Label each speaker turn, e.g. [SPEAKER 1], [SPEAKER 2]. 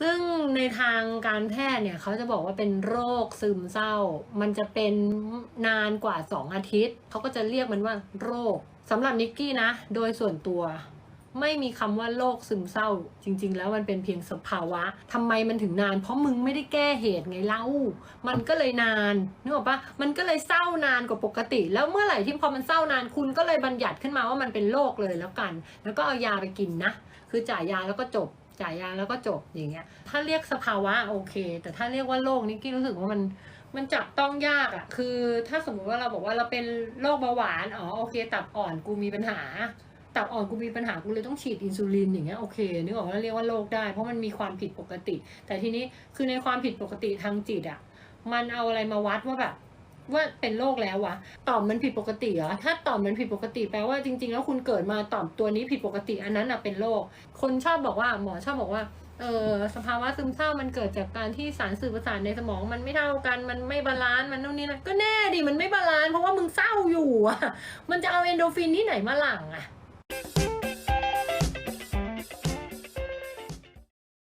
[SPEAKER 1] ซึ่งในทางการแพทย์เนี่ยเขาจะบอกว่าเป็นโรคซึมเศร้า มันจะเป็นนานกว่า 2 อาทิตย์ เขาก็จะเรียกมันว่าโรคสำหรับนิกกี้นะ โดยส่วนตัว ไม่มีคำว่าโรคซึมเศร้า จริง ๆ แล้วมันเป็นเพียงสภาวะทำไมมันถึงนาน เพราะมึงไม่ได้แก้เหตุไงเล่า มันก็เลยนานนึกออกปะมันก็เลยเศร้านานกว่าปกติ แล้วเมื่อไหร่ที่พอมันเศร้านานคุณก็เลยบัญญัติขึ้นมาว่ามันเป็นโรคเลยแล้วกัน แล้วก็เอายาไปกินนะ คือจ่ายยาแล้วก็จบ จ่ายยาแล้วก็จบอย่างเงี้ย ถ้าเรียกสภาวะโอเค แต่ถ้าเรียกว่าโรคนี่กี้รู้สึกว่ามันมันจับต้องยากอะ่ะคือ ถ้าสมมุติว่าเราบอกว่าเราเป็นโรคเบาหวานอ๋อโอเค ตับอ่อนกูมีปัญหา ตับอ่อนกูมีปัญหากูเลยต้องฉีดอินซูลินอย่างเงี้ยโอเคนึกออกว่าเรียกว่าโรคได้ เพราะมันมีความผิดปกติ แต่ทีนี้คือในความผิดปกติทางจิตอะ่ะมันเอาอะไรมาวัดว่าแบบ ว่าเป็นโรคแล้ววะต่อมมันผิดปกติเหรอถ้าต่อมมันผิดปกติแปลว่าจริง ๆ แล้วคุณเกิดมาต่อมตัวนี้ผิดปกติอันนั้นอะเป็นโรคคนชอบบอกว่าหมอชอบบอกว่าเออสภาวะซึมเศร้ามันเกิดจากการที่สารสื่อประสาทในสมองมันไม่เท่ากันมันไม่บาลานซ์มันนู่นนี่นะก็แน่ดิมันไม่บาลานซ์เพราะว่ามึงเศร้าอยู่อะมันจะเอาเอนโดฟินที่ไหนมาหลั่งอะ